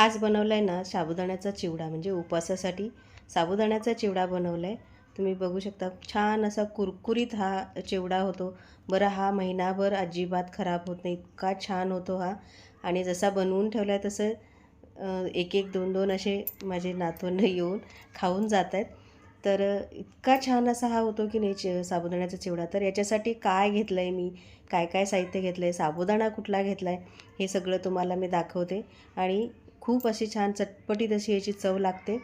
आज बनवला आहे ना साबुदाण्याचा चिवडा म्हणजे उपवासासाठी साबुदाण्याचा चिवडा बनवला आहे तुम्ही बघू शकता छान असा कुरकुरीत हा चिवडा होतो. बरं हा महिनाभर अजिबात खराब होत नाही. इतका छान होतो हा. आणि जसा बनवून ठेवला आहे तसं एक एक दोन दोन असे माझे नातवंड येऊन खाऊन जात आहेत तर इतका छान असा हा होतो की नाही चि साबुदाण्याचा चिवडा. तर याच्यासाठी काय घेतलं आहे मी? काय काय साहित्य घेतलं आहे साबुदाणा कुठला घेतला आहे हे सगळं तुम्हाला मी दाखवते. आणि खूप अशी छान चटपटीत अशी याची चव लागते.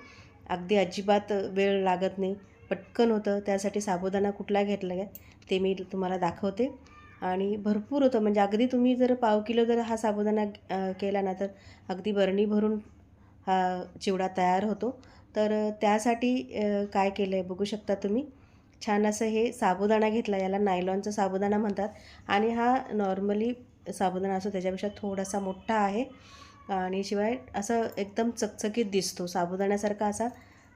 अगदी अजिबात वेळ लागत नाही. पटकन होतं. त्यासाठी साबुदाणा कुठला घेतला आहे ते मी तुम्हाला दाखवते. आणि भरपूर होतं. म्हणजे अगदी तुम्ही जर पाव किलो जर हा साबुदाणा केला ना तर अगदी बरणी भरून हा चिवडा तयार होतो. तर त्यासाठी काय केलं आहे बघू शकता तुम्ही. छान असं हे साबुदाणा घेतला. याला नायलॉनचा साबुदाणा म्हणतात. आणि हा नॉर्मली साबुदाणा असो त्याच्यापेक्षा थोडासा मोठा आहे. आणि शिवाय असं एकदम चकचकीत दिसतो. साबुदाण्यासारखा असा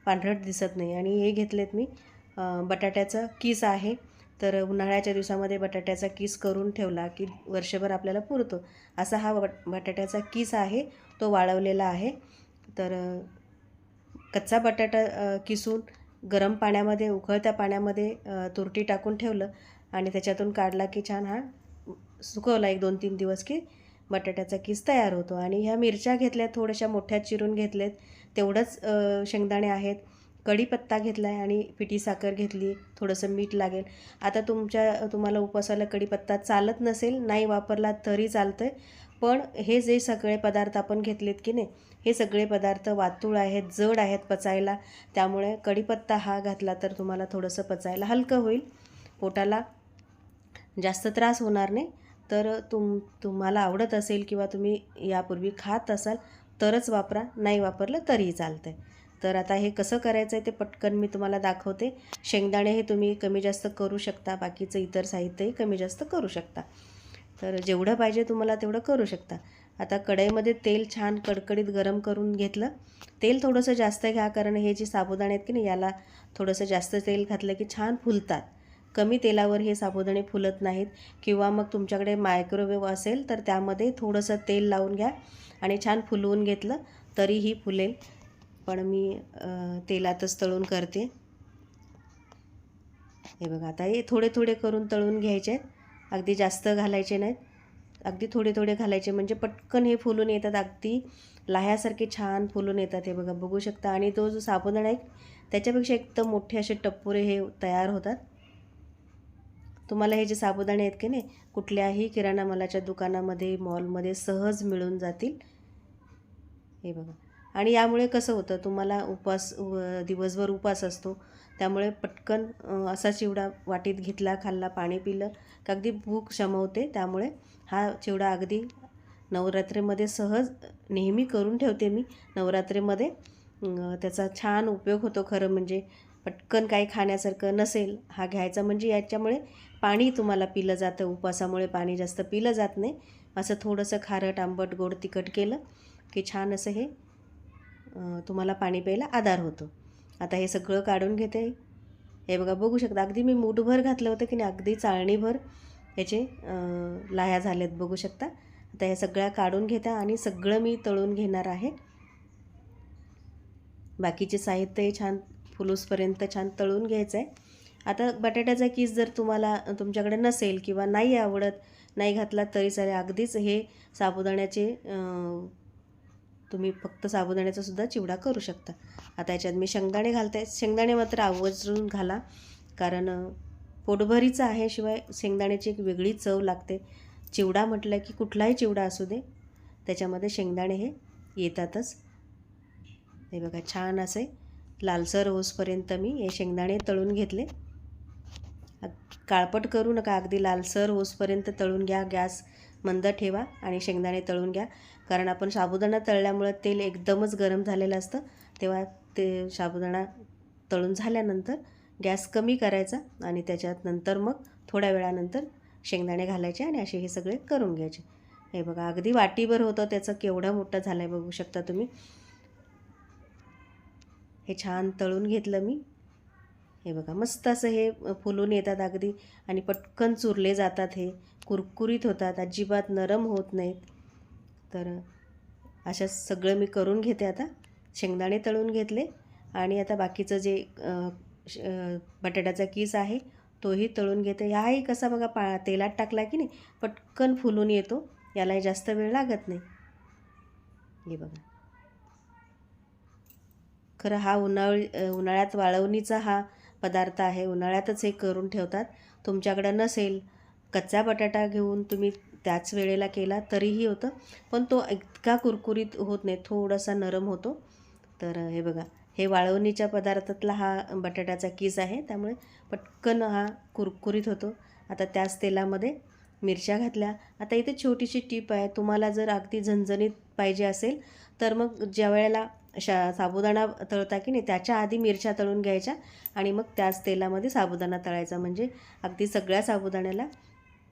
पांढरट दिसत नाही. आणि हे घेतलेत मी. बटाट्याचं किस आहे. तर उन्हाळ्याच्या दिवसामध्ये बटाट्याचा किस करून ठेवला की वर्षभर आपल्याला पुरतो. असा हा बट बटाट्याचा किस आहे. तो वाळवलेला आहे. तर कच्चा बटाटा किसून गरम पाण्यामध्ये उकळत्या पाण्यामध्ये तुरटी टाकून ठेवलं. आणि त्याच्यातून काढला की छान हा सुकवला एक दोन तीन दिवस की बटाट्याचा किस तयार होतो? आणि ह्या मिरच्या घेतल्यात थोड्याशा मोठ्या चिरून घेतलेत. तेवढंच शेंगदाणे आहेत. कढीपत्ता घेतला आहे आणि पिठी साखर घेतली. थोडंसं मीठ लागेल. आता तुमच्या तुम्हाला उपवासाला कढीपत्ता चालत नसेल नाही वापरला तरी चालतं आहे पण हे जे सगळे पदार्थ आपण घेतलेत की नाही हे सगळे पदार्थ वातूळ आहेत जड आहेत पचायला. त्यामुळे कढीपत्ता हा घातला तर तुम्हाला थोडंसं पचायला हलकं होईल. पोटाला जास्त त्रास होणार नाही. तर तुम तुम्हाला आवडत असेल किंवा तुम्ही यापूर्वी खात असाल तरच वापरा. नाही वापरलं तरीही चालतं आहे तर आता हे कसं करायचं आहे ते पटकन मी तुम्हाला दाखवते. शेंगदाणे हे तुम्ही कमी जास्त करू शकता. बाकीचं इतर साहित्यही कमी जास्त करू शकता. तर जेवढं पाहिजे तुम्हाला तेवढं करू शकता. आता कढईमध्ये तेल छान कडकडीत गरम करून घेतलं. तेल थोडंसं जास्त घ्या कारण हे जे साबुदाणे आहेत की नाही याला थोडंसं जास्त तेल घातलं की छान फुलतात. कमी तेलावर हे साबुदाणे फुलत नाहीत किंवा मग तुमच्याकडे मायक्रोवेव्ह असेल तर त्यामध्ये थोडंसं तेल लावून घ्या आणि छान फुलवून घेतलं तरीही फुलेल. पण मी तेलातच तळून करते. हे बघा आता हे थोडे थोडे करून तळून घ्यायचे आहेत. अगदी जास्त घालायचे नाहीत. अगदी थोडे थोडे घालायचे म्हणजे पटकन हे फुलून येतात. अगदी लाह्यासारखे छान फुलून येतात हे बघा बघू शकता. आणि तो जो साबुदाणा आहे त्याच्यापेक्षा एकदम मोठे असे टप्पुरे हे तयार होतात. तुम्हाला हे जे साबुदाणे आहेत की नाही कुठल्याही किराणा मालाच्या दुकानामध्ये मॉलमध्ये सहज मिळून जातील. हे बघा. आणि यामुळे कसं होतं तुम्हाला उपास व- दिवसभर उपवास असतो. त्यामुळे पटकन असा चिवडा वाटीत घेतला खाल्ला पाणी पिलं का अगदी भूक शमवते. त्यामुळे हा चिवडा अगदी नवरात्रीमध्ये सहज नेहमी करून ठेवते मी. नवरात्रीमध्ये त्याचा छान उपयोग होतो खरं म्हणजे. पटकन काही खाण्यासारखं नसेल हा घ्यायचा म्हणजे याच्यामुळे पाणी तुम्हाला पिलं जातं उपवासामुळे पाणी जास्त पिलं जात नाही. असं थोडंसं खारट आंबट गोड तिखट केलं की छान असं हे तुम्हाला पाणी प्यायला आधार होतो. आता हे सगळं काढून घेते. हे बघा बघू शकता अगदी मी मूठभर घातलं होतं की नाही अगदी चाळणीभर याचे लाया लाह्या झाल्यात बघू शकता. आता ह्या सगळ्या काढून घेता आणि सगळं मी तळून घेणार आहे. बाकीचे साहित्य हे छान फुलूसपर्यंत छान तळून घ्यायचं आहे आता बटाट्याचा किस जर तुम्हाला तुमच्याकडे नसेल किंवा नाही आवडत नाही घातला तरी चालेल. अगदीच हे साबुदाण्याचे तुम्ही फक्त साबुदाण्याचा सुद्धा चिवडा करू शकता. आता याच्यात मी शेंगदाणे घालते. शेंगदाणे मात्र आवर्जून घाला. कारण पोटभरीचं आहे शिवाय शेंगदाण्याची एक वेगळी चव लागते. चिवडा म्हटलं की कुठलाही चिवडा असू दे त्याच्यामध्ये शेंगदाणे हे येतातच. हे बघा छान असे लालसर होसपर्यंत मी हे शेंगदाणे तळून घेतले. काळपट करू नका अगदी लालसर होसपर्यंत तळून घ्या गॅस मंद ठेवा आणि शेंगदाणे तळून घ्या. कारण आपण साबुदाणा तळल्यामुळं तेल एकदमच गरम झालेलं असतं. तेव्हा ते साबुदाणा तळून झाल्यानंतर गॅस कमी करायचा आणि त्याच्यात नंतर मग थोड्या वेळानंतर शेंगदाणे घालायचे आणि असे हे सगळे करून घ्यायचे. हे बघा अगदी वाटीभर होतं त्याचं केवढा मोठा झाला आहे बघू शकता तुम्ही. हे छान तळून घेतलं मी. हे बघा मस्त असं हे फुलून येतात अगदी. आणि पटकन चुरले जातात हे. कुरकुरीत होतात अजिबात नरम होत नाहीत. तर अशा सगळं मी करून घेते आता. शेंगदाणे तळून घेतले. आणि आता बाकीचं जे श- बटाट्याचा किस आहे तोही तळून घेते. ह्याही कसा बघा पा तेलात टाकला की नाही पटकन फुलून येतो. यालाही जास्त वेळ लागत नाही. हे बघा. खरं हा उन्हाळी उन्हाळ्यात वाळवणीचा हा पदार्थ आहे. उन्हाळ्यातच हे करून ठेवतात. तुमच्याकडं नसेल कच्चा बटाटा घेऊन तुम्ही त्याच वेळेला केला तरीही होतं. पण तो इतका कुरकुरीत होत नाही थोडासा नरम होतो. तर हे बघा हे वाळवणीच्या पदार्थातला हा बटाट्याचा किस आहे. त्यामुळे पटकन हा कुरकुरीत होतो. आता त्याच तेलामध्ये मिरच्या घातल्या. आता इथे छोटीशी टीप आहे. तुम्हाला जर अगदी झणझणीत पाहिजे असेल तर मग ज्या वेळेला शा साबुदाणा तळता की नाही त्याच्या आधी मिरच्या तळून घ्यायच्या आणि मग त्याच तेलामध्ये साबुदाणा तळायचा. म्हणजे अगदी सगळ्या साबुदाण्याला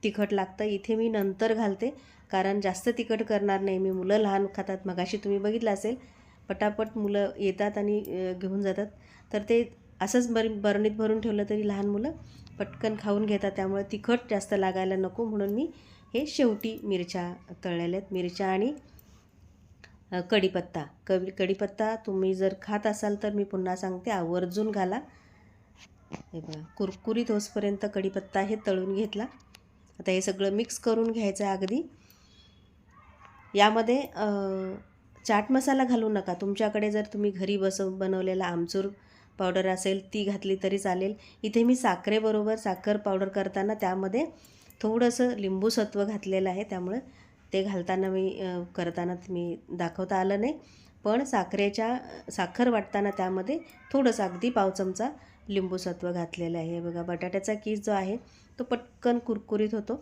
तिखट लागतं. इथे मी नंतर घालते कारण जास्त तिखट करणार नाही. मी मुलं लहान खातात. मगाशी तुम्ही बघितलं असेल पटापट मुलं येतात आणि घेऊन जातात. तर ते असंच बर बरणीत भरून ठेवलं तरी लहान मुलं पटकन खाऊन घेतात. त्यामुळे तिखट जास्त लागायला नको. म्हणून मी हे शेवटी मिरच्या तळलेल्या आहेत. मिरच्या आणि कढीपत्ता. कवी कढीपत्ता तुम्ही जर खात असाल तर मी पुन्हा सांगते. आवर्जून घाला. हे बघा कुरकुरीत होसपर्यंत कढीपत्ता हे तळून घेतला. आता हे सगळं मिक्स करून घ्यायचं आहे अगदी. यामध्ये चाट मसाला घालू नका. तुमच्याकडे जर तुम्ही घरी बसव बनवलेला आमचूर पावडर असेल ती घातली तरी चालेल. इथे मी साखरेबरोबर साखर पावडर करताना त्यामध्ये थोडंसं लिंबू सत्व घातलेलं आहे. त्यामुळे ते घालताना मी करताना मी दाखवता आलं नाही. पण साखरेच्या साखर वाटताना त्यामध्ये थोडंसं अगदी पाव चमचा लिंबूसत्व घातलेलं आहे. हे बघा बटाट्याचा कीस जो आहे तो पटकन कुरकुरीत होतो.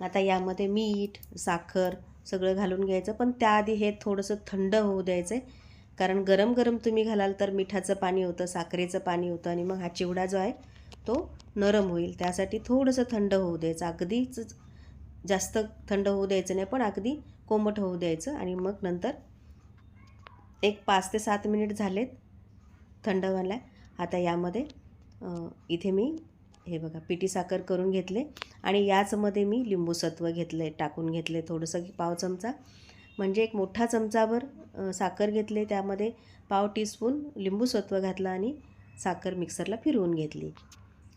आता यामध्ये मीठ साखर सगळं घालून घ्यायचं. पण त्याआधी हे थोडंसं थंड होऊ द्यायचं आहे कारण गरम गरम तुम्ही घालाल तर मिठाचं पाणी होतं साखरेचं पाणी होतं आणि मग हा चिवडा जो आहे तो नरम होईल. त्यासाठी थोडंसं थंड होऊ द्यायचं. अगदीच जास्त थंड होऊ द्यायचं नाही पण अगदी कोमट होऊ द्यायचं. आणि मग नंतर एक पाच ते सात मिनिट झालेत थंड व्हायला. आता यामध्ये इथे मी हे बघा पिठी साखर करून घेतले. आणि याचमध्ये मी लिंबूसत्व घेतले टाकून घेतले थोडंसं पाव चमचा. म्हणजे एक मोठा चमचाभर साखर घेतले. त्यामध्ये पाव टीस्पून लिंबूसत्व घातलं आणि साखर मिक्सरला फिरवून घेतली.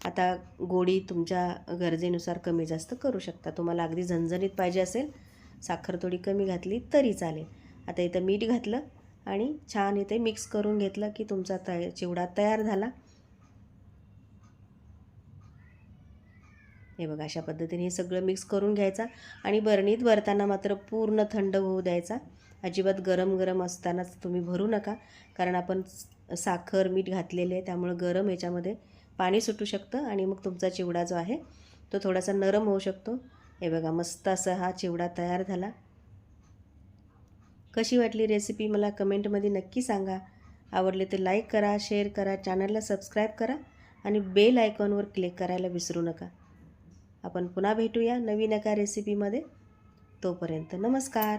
आता गोडी तुमच्या गरजेनुसार कमी जास्त करू शकता. तुम्हाला अगदी झणझणीत पाहिजे असेल साखर थोडी कमी घातली तरी चालेल. आता इथं मीठ घातलं आणि छान इथे मिक्स करून घेतलं की तुमचा तय चिवडा तयार झाला. हे बघा अशा पद्धतीने हे सगळं मिक्स करून घ्यायचा आणि बरणीत भरताना मात्र पूर्ण थंड होऊ द्यायचा. अजिबात गरम गरम असतानाच तुम्ही भरू नका कारण आपण साखर मीठ घातलेले आहे त्यामुळं गरम ह्याच्यामध्ये पाणी सुटू शकतं आणि मग तुमचा चिवडा जो आहे तो थोडासा नरम होऊ शकतो. हे बघा मस्त असा हा चिवडा तयार झाला. कशी वाटली रेसिपी मला कमेंटमध्ये नक्की सांगा. आवडले तर लाईक करा शेअर करा चॅनलला सबस्क्राईब करा आणि बेल आयकॉनवर क्लिक करायला विसरू नका. आपण पुन्हा भेटूया नवीन एका रेसिपीमध्ये तोपर्यंत नमस्कार.